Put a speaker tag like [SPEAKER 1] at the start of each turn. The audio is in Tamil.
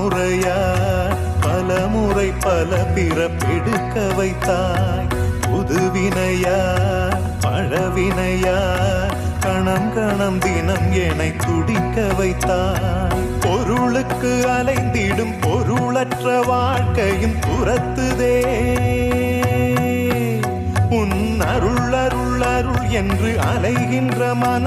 [SPEAKER 1] இருமுறையா பல முறை பல பிறப்பெடுக்க வைத்தாய். புதுவினையா பழவினையா கணம் கணம் தினம் என துடிக்க வைத்தாய். பொருளுக்கு அலைந்திடும் பொருளற்ற வாழ்க்கையும் துரத்துதே. உன் அருள் அருள் அருள் என்று அலைகின்ற மன